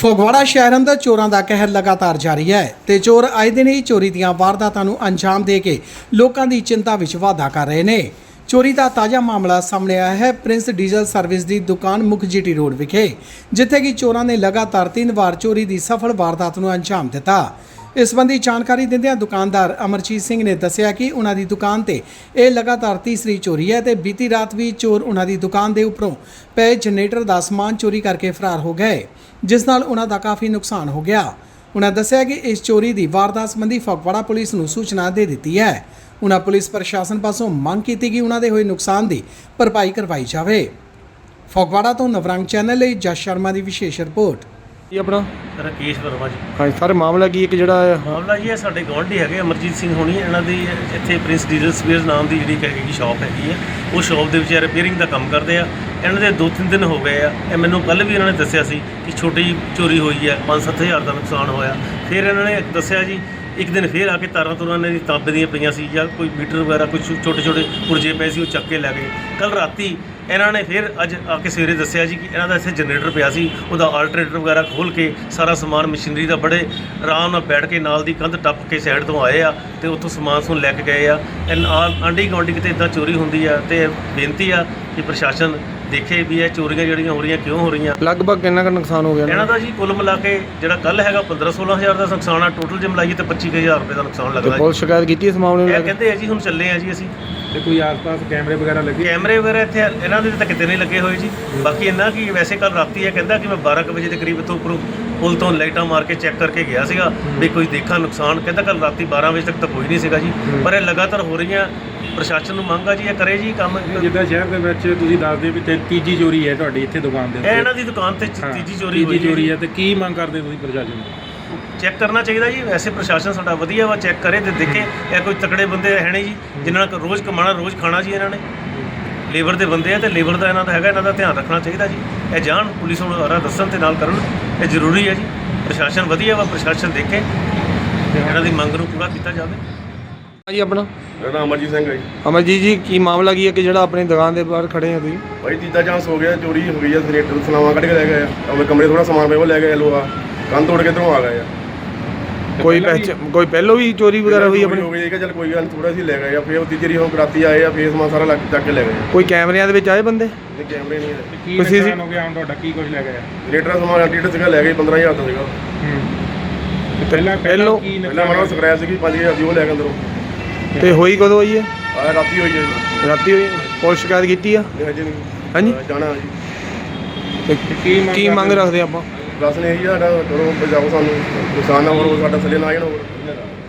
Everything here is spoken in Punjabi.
ਫਗਵਾੜਾ ਸ਼ਹਿਰ ਅੰਦਰ ਚੋਰਾਂ ਦਾ ਕਹਿਰ ਲਗਾਤਾਰ ਜਾਰੀ ਹੈ ਤੇ ਚੋਰ ਆਏ ਦਿਨ ਹੀ ਚੋਰੀ ਦੀਆਂ ਵਾਰਦਾਤਾਂ ਨੂੰ ਅੰਜਾਮ ਦੇ ਕੇ ਲੋਕਾਂ ਦੀ ਚਿੰਤਾ ਵਿੱਚ ਵਾਧਾ ਕਰ ਰਹੇ ਨੇ। ਚੋਰੀ ਦਾ ਤਾਜ਼ਾ ਮਾਮਲਾ ਸਾਹਮਣੇ ਆਇਆ ਹੈ ਪ੍ਰਿੰਸ ਡੀਜ਼ਲ ਸਰਵਿਸ ਦੀ ਦੁਕਾਨ ਮੁੱਖ ਜੀਟੀ ਰੋਡ ਵਿਖੇ, ਜਿੱਥੇ ਕਿ ਚੋਰਾਂ ਨੇ ਲਗਾਤਾਰ ਤਿੰਨ ਵਾਰ ਚੋਰੀ ਦੀ ਸਫਲ ਵਾਰਦਾਤ ਨੂੰ ਅੰਜਾਮ ਦਿੱਤਾ। ਇਸ ਸੰਬੰਧੀ ਜਾਣਕਾਰੀ ਦਿੰਦਿਆਂ ਦੁਕਾਨਦਾਰ ਅਮਰਜੀਤ ਸਿੰਘ ਨੇ ਦੱਸਿਆ ਕਿ ਉਹਨਾਂ ਦੀ ਦੁਕਾਨ ਤੇ ਇਹ ਲਗਾਤਾਰ ਤੀਸਰੀ ਚੋਰੀ ਹੈ ਤੇ ਬੀਤੀ ਰਾਤ ਵੀ ਚੋਰ ਉਹਨਾਂ ਦੀ ਦੁਕਾਨ ਦੇ ਉੱਪਰੋਂ ਪਏ ਜਨਰੇਟਰ ਦਾ ਸਮਾਨ ਚੋਰੀ ਕਰਕੇ ਫਰਾਰ ਹੋ ਗਏ, ਜਿਸ ਨਾਲ ਉਹਨਾਂ ਦਾ ਕਾਫੀ ਨੁਕਸਾਨ ਹੋ ਗਿਆ। ਉਹਨਾਂ ਦੱਸਿਆ ਕਿ ਇਸ ਚੋਰੀ ਦੀ ਵਾਰਦਾਤ ਸੰਬੰਧੀ ਫਗਵਾੜਾ ਪੁਲਿਸ ਨੂੰ ਸੂਚਨਾ ਦੇ ਦਿੱਤੀ ਹੈ। ਉਹਨਾਂ ਪੁਲਿਸ ਪ੍ਰਸ਼ਾਸਨ ਪਾਸੋਂ ਮੰਗ ਕੀਤੀ ਕਿ ਉਹਨਾਂ ਦੇ ਹੋਏ ਨੁਕਸਾਨ ਦੀ ਭਰਪਾਈ ਕਰਵਾਈ ਜਾਵੇ। ਫਗਵਾੜਾ ਤੋਂ ਨਵਰੰਗ ਚੈਨਲ ਲਈ ਜਸ ਸ਼ਰਮਾ ਦੀ ਵਿਸ਼ੇਸ਼ ਰਿਪੋਰਟ। ਜੀ ਆਪਣਾ? ਰਕੇਸ਼ ਵਰਮਾ ਜੀ। ਹਾਂਜੀ ਸਰ ਮਾਮਲਾ ਕੀ ਇੱਕ ਜਿਹੜਾ ਮਾਮਲਾ ਜੀ ਇਹ ਸਾਡੇ ਗੁਆਂਢੀ ਹੈਗੇ ਅਮਰਜੀਤ ਸਿੰਘ ਹੋਣੀ ਇਹਨਾਂ ਦੀ ਇੱਥੇ ਪ੍ਰਿੰਸ ਡੀਜ਼ਲ ਸਪੇਅਰਸ ਨਾਮ ਦੀ ਜਿਹੜੀ ਹੈਗੀ ਸ਼ਾਪ ਹੈਗੀ ਹੈ। ਉਹ ਸ਼ਾਪ ਦੇ ਵਿੱਚ ਰਿਪੇਅਰਿੰਗ ਦਾ ਕੰਮ ਕਰਦੇ ਆ। ਇਹਨਾਂ ਦੇ 2-3 ਦਿਨ ਹੋ ਗਏ ਆ। ਇਹ ਮੈਨੂੰ ਕੱਲ ਵੀ ਇਹਨਾਂ ਨੇ ਦੱਸਿਆ ਸੀ ਕਿ ਛੋਟੀ ਜਿਹੀ ਚੋਰੀ ਹੋਈ ਹੈ 5-7000 ਦਾ ਨੁਕਸਾਨ ਹੋਇਆ। ਫਿਰ ਇਹਨਾਂ ਨੇ ਦੱਸਿਆ ਜੀ ਇੱਕ ਦਿਨ ਫੇਰ ਆ ਕੇ ਤਾਰਾਂ ਤੁਰਾਂ ਦੀ ਤਾਂਬੇ ਦੀਆਂ ਪਈਆਂ ਸੀ ਜਾਂ ਕੋਈ ਮੀਟਰ ਵਗੈਰਾ ਕੁਝ ਛੋਟੇ ਛੋਟੇ ਪੁਰਜੇ ਪਏ ਸੀ ਉਹ ਚੱਕ ਕੇ ਲੈ ਗਏ। ਕੱਲ ਰਾਤੀ ਇਹਨਾਂ ਨੇ ਫਿਰ ਅੱਜ ਆ ਕੇ ਸਵੇਰੇ ਦੱਸਿਆ ਜੀ ਕਿ ਇਹਨਾਂ ਦਾ ਇੱਥੇ ਜਨਰੇਟਰ ਪਿਆ ਸੀ, ਉਹਦਾ ਆਲਟਰੇਟਰ ਵਗੈਰਾ ਖੋਲ ਕੇ ਸਾਰਾ ਸਮਾਨ ਮਸ਼ੀਨਰੀ ਦਾ ਬੜੇ ਆਰਾਮ ਨਾਲ ਬੈਠ ਕੇ ਨਾਲ ਦੀ ਕੰਧ ਟੱਪ ਕੇ ਸਾਈਡ ਤੋਂ ਆਏ ਆ ਤੇ ਉੱਥੋਂ ਸਮਾਨ ਸਮੂਨ ਲੈ ਕੇ ਗਏ ਆ। ਇਹ ਨਾਲ ਆਂਢੀ ਗੁਆਂਢੀ ਕਿਤੇ ਇਦਾਂ ਚੋਰੀ ਹੁੰਦੀ ਆ ਤੇ ਬੇਨਤੀ ਆ ਕਿ ਪ੍ਰਸ਼ਾਸਨ ਦੇਖੇ ਵੀ ਇਹ ਚੋਰੀਆਂ ਜਿਹੜੀਆਂ ਹੋ ਰਹੀਆਂ ਕਿਉਂ ਹੋ ਰਹੀਆਂ? ਲਗਭਗ ਕਿੰਨਾ ਕੁ ਨੁਕਸਾਨ ਹੋ ਗਿਆ ਇਹਨਾਂ ਇਹਨਾਂ ਦਾ ਜੀ ਕੁੱਲ ਮਿਲਾ ਕੇ ਜਿਹੜਾ ਕੱਲ ਹੈਗਾ 15 16000 ਦਾ ਨੁਕਸਾਨ ਆ ਟੋਟਲ ਜੇ ਮਿਲਾਈਏ ਤੇ 25000 ਰੁਪਏ ਦਾ ਨੁਕਸਾਨ ਤੇ ਲੱਗਦਾ ਜੀ। ਪੁਲਿਸ ਸ਼ਿਕਾਇਤ ਕੀਤੀ ਇਸ ਮਾਮਲੇ ਨੂੰ ਲੈ ਇਹ ਕੇ? ਕਹਿੰਦੇ ਆ ਜੀ ਹੁਣ ਚੱਲੇ ਆ ਜੀ ਅਸੀਂ। ਤੇ ਕੋਈ ਆਸ-ਪਾਸ ਕੈਮਰੇ ਵਗੈਰਾ ਲੱਗੇ? ਕੈਮਰੇ ਵਗੈਰਾ ਇੱਥੇ ਇਹਨਾਂ ਦੇ ਤਾਂ ਕਿਤੇ ਨਹੀਂ ਲੱਗੇ ਹੋਏ ਜੀ। ਬਾਕੀ ਇੰਨਾ ਕਿ ਵੈਸੇ ਕੱਲ ਰਾਤੀ ਇਹ ਕਹਿੰਦਾ ਕਿ ਮੈਂ 12 ਕੁ ਵਜੇ ਦੇ ਕਰੀਬ ਇੱਥੋਂ ਉੱਪਰੋਂ ਪੁਲ ਤੋਂ ਲਾਈਟਾਂ ਮਾਰ ਕੇ ਚੈੱਕ ਕਰਕੇ ਗਿਆ ਸੀਗਾ ਵੀ ਕੋਈ ਦੇਖਾ ਨੁਕਸਾਨ ਕਹਿੰਦਾ ਕੱਲ ਰਾਤੀ 12 ਵਜੇ ਤੱਕ ਤਾਂ ਕੋਈ ਨਹੀਂ ਸੀਗਾ ਜੀ। ਪਰ ਇਹ ਲਗਾਤਾਰ ਹੋ ਰਹੀਆਂ ਪ੍ਰਸ਼ਾਸਨ ਨੂੰ ਮੰਗ ਜੀ ਇਹ ਕਰੇ ਜੀ ਕੰਮ। ਜਿੱਦਾਂ ਸ਼ਹਿਰ ਦੇ ਵਿੱਚ ਤੁਸੀਂ ਦੱਸਦੇ ਵੀ ਤੇ ਤੀਜੀ ਚੋਰੀ ਹੈ ਤੁਹਾਡੀ ਇੱਥੇ ਦੁਕਾਨ ਦੇ ਉੱਤੇ। ਇਹਨਾਂ ਦੀ ਦੁਕਾਨ ਤੇ ਤੀਜੀ ਚੋਰੀ ਹੋਈ ਤੀਜੀ ਹੈ ਚੋਰੀ ਹੈ ਤੇ ਕੀ ਮੰਗ ਕਰਦੇ ਤੁਸੀਂ ਪ੍ਰਸ਼ਾਸਨ ਤੋਂ ਚੈੱਕ ਕਰਨਾ ਚਾਹੀਦਾ ਜੀ ਵੈਸੇ ਪ੍ਰਸ਼ਾਸਨ ਸਾਡਾ ਵਧੀਆ ਵਾ ਚੈੱਕ ਕਰੇ ਤੇ ਦੇਖੇ ਇਹ ਕੋਈ ਤਕੜੇ ਬੰਦੇ ਹੈ ਨਹੀਂ ਜੀ ਜਿਨ੍ਹਾਂ ਨਾਲ ਰੋਜ਼ ਕਮਾਣਾ ਰੋਜ਼ ਖਾਣਾ ਜੀ ਇਹਨਾਂ ਨੇ। ਲੇਬਰ ਦੇ ਬੰਦੇ ਆ ਤੇ ਲੇਬਰ ਦਾ ਇਹਨਾਂ ਦਾ ਹੈਗਾ ਇਹਨਾਂ ਦਾ ਧਿਆਨ ਰੱਖਣਾ ਚਾਹੀਦਾ ਜੀ। ਇਹ ਜਾਣ ਪੁਲਿਸ ਨੂੰ ਆਰਾ ਦੱਸਣ ਤੇ ਨਾਲ ਕਰਨ। ਇਹ ਜ਼ਰੂਰੀ ਹੈ ਜੀ। ਪ੍ਰਸ਼ਾਸਨ ਵਧੀਆ ਵਾ ਪ੍ਰਸ਼ਾਸਨ ਦੇਖੇ ਤੇ ਇਹਨਾਂ ਦੀ ਮੰਗ ਨੂੰ ਪੂਰਾ ਕੀਤਾ ਜਾਵੇ। ਜੀ ਆਪਣਾ? ਮੇਰਾ ਨਾਮ ਅਮਰਜੀਤ ਸਿੰਘ ਹੈ ਜੀ। ਅਮਰਜੀਤ ਜੀ ਕੀ ਮਾਮਲਾ ਕੀ ਹੈ ਕਿ ਜਿਹੜਾ ਆਪਣੀ ਦੁਕਾਨ ਦੇ ਬਾਹਰ ਖੜੇ ਆ ਤੁਸੀਂ? ਭਾਈ ਤੀਜਾ ਚਾਂਸ ਹੋ ਗਿਆ ਚੋਰੀ ਹੋ ਗਈ ਆ ਜਨਰੇਟਰ ਸਲਾਵਾ ਕੱਢ ਕੇ ਲੈ ਗਏ ਆ। ਆਪਣੇ ਕਮਰੇ ਥੋੜਾ ਸਮਾਨ ਪਿਆ ਉਹ ਲੈ ਗਏ ਲੋਹਾ। ਕੰਨ ਤੋੜ ਕੇ ਇੱਧਰੋਂ ਆ ਗਏ ਆ। ਕੋਈ ਪਹਿਚ ਕੋਈ ਪਹਿਲੋਂ ਵੀ ਚੋਰੀ ਵਗੈਰਾ ਹੋਈ ਆਪਣੀ? ਹੋ ਗਈ ਕਿ ਚੱਲ ਕੋਈ ਗੱਲ ਥੋੜਾ ਸੀ ਲੈ ਗਏ ਆ ਫਿਰ ਉਹ ਤੀਜੀ ਰੀ ਹੁਣ ਰਾਤੀ ਆਏ ਆ ਸਮਾਨ ਸਾਰਾ ਲੱਗ ਚੱਕ ਕੇ ਲੈ ਗਏ ਕੋਈ ਕੈਮਰਿਆਂ ਦੇ ਵਿੱਚ ਆਏ ਬੰਦੇ? ਤੇ ਕੈਮਰੇ ਨਹੀਂ ਹੈ ਕੀ ਤੁਸੀਂ ਸੀ- ਨੁਕਸਾਨ ਹੋ ਗਿਆ ਹੁਣ ਤੁਹਾਡਾ ਕੀ ਕੁਝ ਲੈ ਗਿਆ ਜਨਰੇਟਰ ਦਾ ਸਮਾਨ ਸੀਗਾ ਲੈ ਗਏ 15000 ਦਾ ਸੀਗਾ। ਪਹਿਲਾਂ ਪਹਿਲੋਂ- ਕੀ ਪਹਿਲਾਂ ਮਾਰਾ ਸਕ੍ਰੈਚ ਸੀਗੀ 5000 ਦੀ ਉਹ ਲੈ ਅੰਦਰੋਂ। ਤੇ ਹੋਈ ਕਦੋਂ ਹੋਈ ਹੈ ਆ ਰਾਤੀ ਹੋਈ ਹੈ ਰਾਤੀ ਹੋਈ ਪੁਲਿਸ ਸ਼ਿਕਾਇਤ ਕੀਤੀ ਆ? ਇਹ ਹਜੇ ਨਹੀਂ। ਹਾਂਜੀ। ਜਾਣਾ ਜੀ। ਤੇ ਕੀ ਮੰਗ ਕੀ ਮੰਗ ਕਰਦੇ? ਰੱਖਦੇ ਆਪਾਂ? ਦੱਸ ਨੇ ਇਹੀ ਸਾਡਾ ਕਰੋ ਬਚਾਓ ਸਾਨੂੰ, ਨੁਕਸਾਨ ਨਾ ਹੋਰ ਸਾਡਾ ਥੱਲੇ ਨਾ ਆਣ ਹੋਰ।